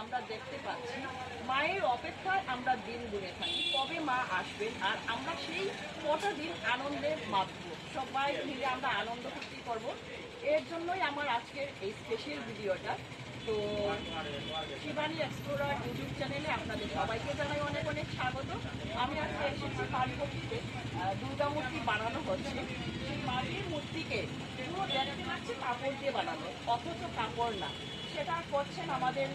আমরা দেখতে পাচ্ছি মায়ের অপেক্ষায় আমরা দিন গুনে থাকি। কবে মা আসবেন আর আমরা সেই কটা দিন আনন্দের মাধ্যম সবাই মিলে আমরা আনন্দ ফুর্তি করব। এর জন্যই আমার আজকের এই স্পেশাল ভিডিওটা। তো শিবানী এক্সপ্লোরার ইউটিউব চ্যানেলে আপনাদের সবাইকে জানাই অনেক অনেক স্বাগত। আমি আজকে এসেছি আহ, দুর্গা মূর্তি বানানো হচ্ছে। সেই মাটির মূর্তিকে পুরো দেখতে পাচ্ছি কাপড় দিয়ে বানানো অথচ কাপড় না। সেটা করছেন আমাদের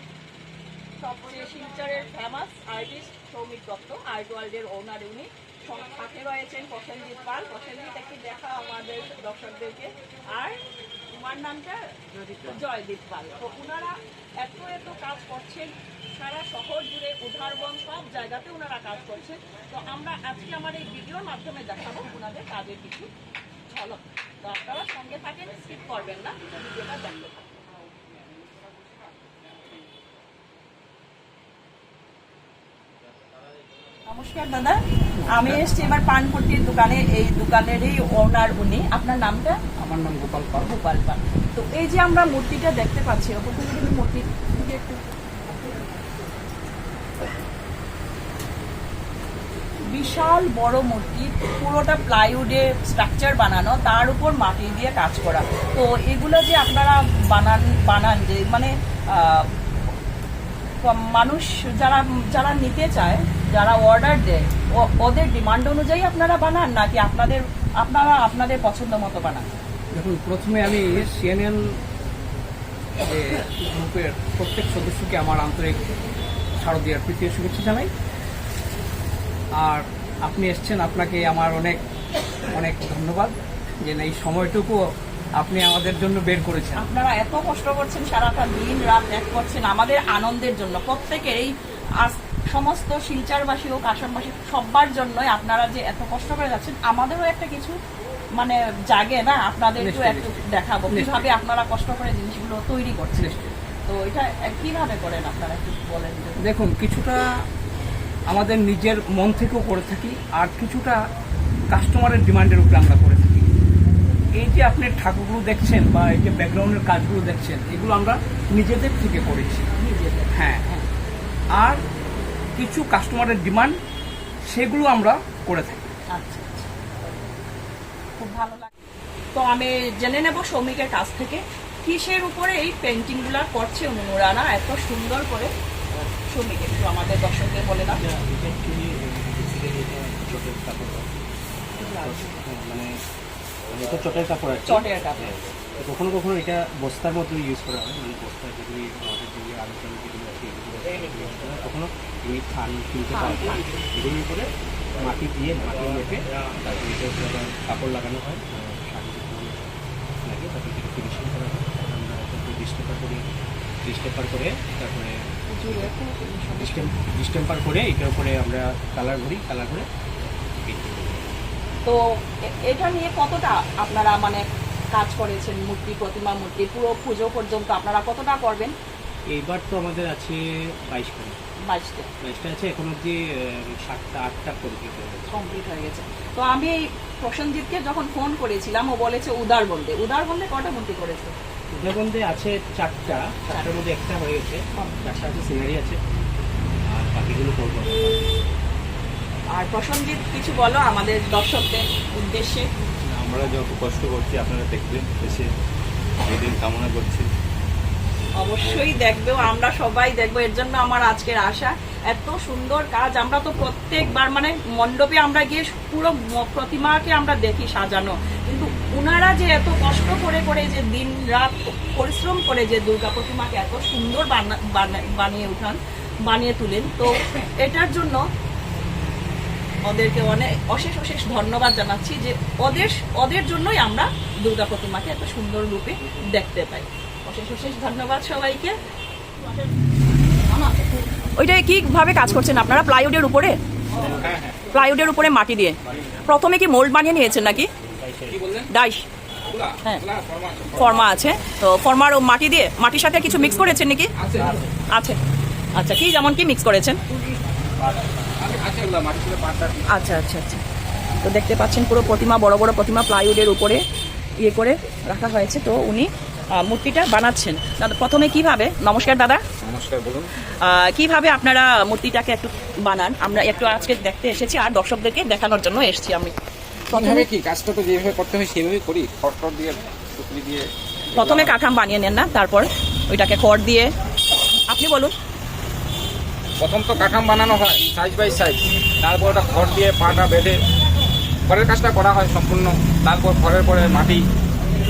শিলচরের famous artist Soumik Dutta art ওয়ার্ল্ডের ওনার উনি। সাথে রয়েছেন প্রসেনজিৎ পাল। প্রসেনজিৎ একটু দেখা আমাদের দর্শকদেরকে। আর তোমার নামটা জয়দীপ পাল। তো ওনারা এত এত কাজ করছেন সারা শহর জুড়ে উধারবন সব জায়গাতে ওনারা কাজ করছেন। তো আমরা আজকে আমার এই ভিডিওর মাধ্যমে দেখাবো ওনাদের কাজের কিছু ঝলক। তো আপনারা সঙ্গে থাকেন স্কিপ করবেন না ভিডিওটা দেখতে থাকুন। নমস্কার দাদা। আমি এসছি এবার পানপট্টির দোকানে। এই দোকানেরই ওনার উনি। আপনার নামটা? আমার নাম গোপাল পাল। গোপাল পাল। তো এই যে আমরা মূর্তিটা দেখতে পাচ্ছি ওপর থেকে মূর্তি একটু বিশাল বড় মূর্তি পুরোটা প্লাইউডে স্ট্রাকচার বানানো তার উপর মাটি দিয়ে কাজ করা। তো এগুলো যে আপনারা বানান বানান যে মানে মানুষ যারা যারা নিতে চায় যারা অর্ডার দেয় ওদের ডিমান্ড অনুযায়ী আপনারা বানান নাকি আপনাদের আপনারা আপনাদের পছন্দ মতো বানান? দেখুন প্রথমে আমি সিএনএন গ্রুপের প্রত্যেক সদস্যকে আমার আন্তরিক শারদীয়ার প্রীতীয় শুভেচ্ছা জানাই। আর আপনি এসছেন আপনাকে আমার অনেক অনেক ধন্যবাদ যে এই সময়টুকু আপনি আমাদের জন্য বের করেছেন। আপনারা এত কষ্ট করছেন সারাটা দিন রাত এক করছেন আমাদের আনন্দের জন্য। প্রত্যেকের এই সমস্ত শিলচারবাসী হোক আসামবাসী সবার জন্যই আপনারা যে এত কষ্ট করে যাচ্ছেন আমাদেরও একটা কিছু মানে জাগে না? আপনাদেরকেও নিশ্চয়ই, একটু দেখাবো কীভাবে আপনারা কষ্ট করে জিনিসগুলো তৈরি করছেন। তো এটা কীভাবে করেন আপনারা একটু বলেন? দেখুন কিছুটা আমাদের নিজের মন থেকেও করে থাকি আর কিছুটা কাস্টমারের ডিমান্ডের উপরে আমরা করে থাকি। এই যে আপনি ঠাকুরগুলো দেখছেন বা এই যে ব্যাকগ্রাউন্ডের কাজগুলো দেখছেন এগুলো আমরা নিজেদের থেকে করেছি। নিজেদের। হ্যাঁ। আর কিছু কাস্টমারের ডিমান্ড সেগুলো আমরা করে থাকি। আচ্ছা আচ্ছা। খুব ভালো লাগে তো আমি জেনে নেব শ্রমিকের কাছ থেকে কিসের উপরে এই পেন্টিংগুলো করছে ওনারা এত সুন্দর করে শ্রমিক একটু আমাদের দর্শকদের বলে দাও। মানে এটা চটের কাপড় আছে চটের কাপড় কখনো কখনো এটা বস্তার মতো ইউজ করা হয় মানে বস্তার যেগুলি আমাদের যেগুলি আলু টালু যেগুলো আছে এগুলো করা হয়। কখনো এগুলি থান কিনতে পাওয়া যায় এগুলি করে মাটি দিয়ে মাটি মেপে তারপরে এটা কাপড় লাগানো হয় শাড়ি লাগে তারপরে এটা ফিনিশিং করা হয় আমরা এটা ডিস্টেম্পার করি ডিস্টেম্পার করে তারপরে। ডিস্টেম্পার করে এটার উপরে আমরা কালার ভরি কালার করে painting করি। তো এটা নিয়ে কতটা আপনারা মানে কাজ করেছেন? মূর্তি প্রতিমা মূর্তি পুরো পুজো পর্যন্ত আপনারা কতটা করবেন? এইবার তো আমাদের আছে বাইশ করে বাইশটা। বাইশটা আছে এখন অব্দি সাতটা আটটা কমপ্লিট হয়ে গেছে। কমপ্লিট হয়ে গেছে। তো আমি এই প্রসেনজিৎকে যখন ফোন করেছিলাম ও বলেছে উদারবন্দে উদারবন্দে কটা মূর্তি করেছে? উদয়বন্ধে আছে চারটা। চারটার মধ্যে একটা হয়ে গেছে। চারটা আছে সিনারি আছে। আর বাকিগুলো করব। আর প্রসেনজিৎ কিছু বলো আমাদের দর্শকদের উদ্দেশ্যে? আমরা যত কষ্ট করছি আপনারা দেখবেন এসে এই দিন কামনা করছি। অবশ্যই দেখব আমরা সবাই দেখব। এর জন্য আমার আজকের আশা এত সুন্দর কাজ। আমরা তো প্রত্যেকবার মানে মণ্ডপে আমরা গিয়ে পুরো প্রতিমাকে আমরা দেখি সাজানো। কিন্তু ওনারা যে এত কষ্ট করে করে যে দিন রাত পরিশ্রম করে যে দুর্গা প্রতিমাকে এত সুন্দর বানা- বানা- বানিয়ে উঠান বানিয়ে তুলেন তো এটার জন্য ওদেরকে অনেক অশেষ অশেষ ধন্যবাদ জানাচ্ছি যে ওদের ওদের জন্যই আমরা দুর্গা প্রতিমাকে এত সুন্দর রূপে দেখতে পাই। অশেষ অশেষ ধন্যবাদ সবাইকে। ওইটা কীভাবে কাজ করছেন আপনারা? প্লাইউডের উপরে? প্লাইউডের উপরে মাটি দিয়ে। প্রথমে কি মোল্ড বানিয়ে নিয়েছেন নাকি? ডাইস। হ্যাঁ। ফর্মা আছে। তো ফর্মার ও মাটি দিয়ে মাটির সাথে কিছু মিক্স করেছেন নাকি? আছে আচ্ছা কি যেমন কি মিক্স করেছেন? আচ্ছা আচ্ছা আচ্ছা। তো দেখতে পাচ্ছেন পুরো প্রতিমা বড় বড় প্রতিমা প্লাইউডের উপরে ইয়ে করে রাখা হয়েছে। তো উনি মূর্তিটা বানাচ্ছেন। দাদা প্রথমে কীভাবে? নমস্কার দাদা। নমস্কার বলুন। কীভাবে আপনারা মূর্তিটাকে একটু বানান? আমরা একটু আজকে দেখতে এসেছি আর দর্শকদেরকে দেখানোর জন্য এসেছি আমি। প্রথমে কি? কাজটা তো যেভাবে করতে হয় সেভাবেই করি। খড় দিয়ে দিয়ে প্রথমে কাঠাম বানিয়ে নেন না তারপর ওইটাকে খড় দিয়ে। আপনি বলুন। প্রথম তো কাঠাম বানানো হয় সাইজ বাই সাইজ তারপর ওটা খড় দিয়ে পাটা বেঁধে খড়ের কাজটা করা হয় সম্পূর্ণ। তারপর খড়ের পরে মাটি,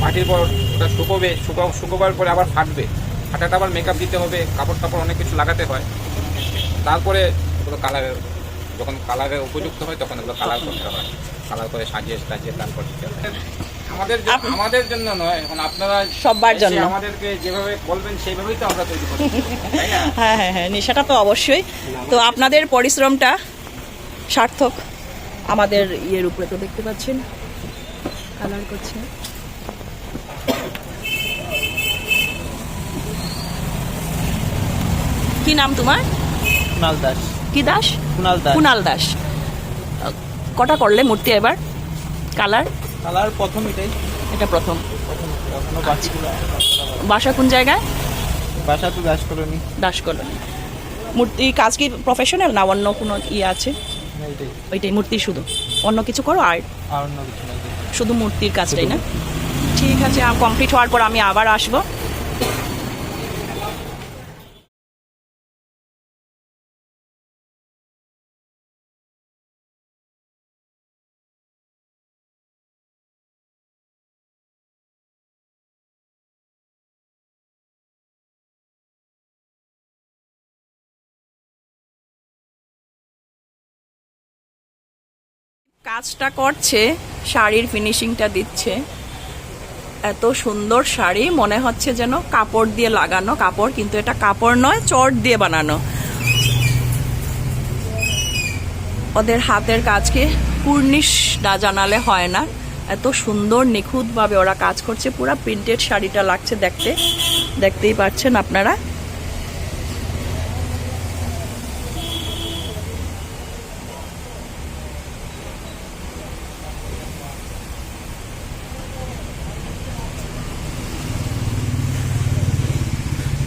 মাটির পর ওটা শুকোবে, শুকো, শুকোবার পরে আবার ফাটবে। ফাটাটা আবার মেকআপ দিতে হবে, কাপড় টাপড় অনেক কিছু লাগাতে হয়। তারপরে ওগুলো কালারের যখন কালারের উপযুক্ত হয়, তখন ওগুলো কালার করতে হয়। কালার করে সাজিয়ে সাজিয়ে তারপর দিতে হয়। আমাদের আমাদের জন্য নয় এখন আপনারা সবার জন্য। আমাদেরকে যেভাবে বলবেন সেইভাবেই তো আমরা তৈরি করি তাই হ্যাঁ হ্যাঁ হ্যাঁ নেশাটা তো অবশ্যই। তো আপনাদের পরিশ্রমটা সার্থক আমাদের ইয়ের উপরে তো দেখতে পাচ্ছেন। কালার করছে। কি নাম তোমার? কুণাল দাস। কি দাস? কুণাল দাস। কুনাল দাস। কটা করলে মূর্তি এবার? কালার কালার প্রথম এটাই? এটা প্রথম। এখনও বাকিগুলো বাসা কোন জায়গায়? বাসা তো দাস কলোনি। দাস কলোনি। মূর্তি কাজ কি প্রফেশনাল না অন্য কোনো ইয়ে আছে? ওইটাই মূর্তি শুধু। অন্য কিছু করো আর? শুধু মূর্তির কাজটাই না? ঠিক আছে কমপ্লিট হওয়ার পর আমি আবার আসব। কাজটা করছে, শাড়ির ফিনিশিংটা দিচ্ছে। এত সুন্দর শাড়ি, মনে হচ্ছে যেন কাপড় দিয়ে লাগানো কাপড়, কিন্তু এটা কাপড় নয়, চট দিয়ে বানানো। ওদের হাতের কাজকে কুর্নিশ না জানালে হয় না। এত সুন্দর, নিখুঁতভাবে ওরা কাজ করছে, পুরো প্রিন্টেড শাড়িটা লাগছে দেখতে। দেখতেই পাচ্ছেন আপনারা।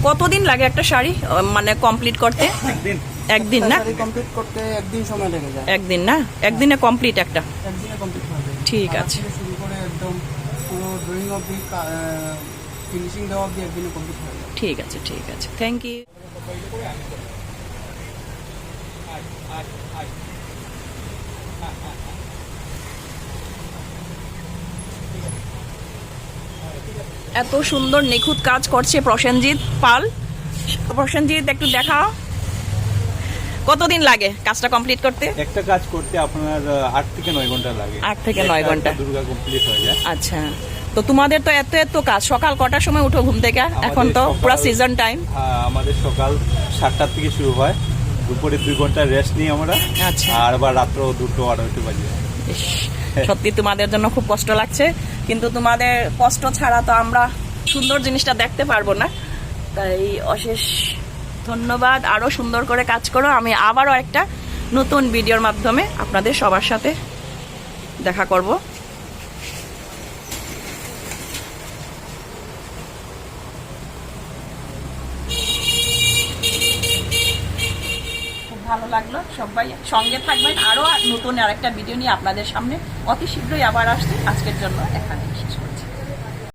কতদিন লাগে একটা শাড়ি মানে কমপ্লিট করতে? একদিন। না? কমপ্লিট করতে একদিন সময় লেগে যায়। একদিন না? একদিনে কমপ্লিট একটা? একদিনে কমপ্লিট যায়। ঠিক আছে। শুরু করে একদম পুরো ড্রয়িং অবধি ফিনিশিং দেওয়া অবধি একদিনে কমপ্লিট হয়ে যায়। ঠিক আছে ঠিক আছে। থ্যাংক ইউ এত সুন্দর নিখুঁত কাজ করছে প্রসেনজিৎ পাল। প্রসেনজিৎ একটু দেখাও। কতদিন লাগে কাজটা কমপ্লিট করতে? একটা কাজ করতে আপনার আট থেকে নয় ঘণ্টা লাগে। আট থেকে নয় ঘণ্টা। দুর্গা কমপ্লিট হয়ে যায়। আচ্ছা। তো তোমাদের তো এত এত কাজ সকাল কটার সময় উঠো ঘুম থেকে? এখন তো পুরো সিজন টাইম আমাদের সকাল সাতটার থেকে শুরু হয়। দুপুরে দুই ঘণ্টা রেস্ট নিই আমরা। আচ্ছা। আর আবার রাত্র দুটো আড়াইটে বাজে। সত্যি তোমাদের জন্য খুব কষ্ট লাগছে। কিন্তু তোমাদের কষ্ট ছাড়া তো আমরা সুন্দর জিনিসটা দেখতে পারব না। তাই অশেষ ধন্যবাদ। আরও সুন্দর করে কাজ করো। আমি আবারও একটা নতুন ভিডিওর মাধ্যমে আপনাদের সবার সাথে দেখা করব। ভালো লাগল। সবাই সঙ্গে থাকবেন। আরও নতুন আরেকটা ভিডিও নিয়ে আপনাদের সামনে অতি শীঘ্রই আবার আসছে আজকের জন্য এখানে। শেষ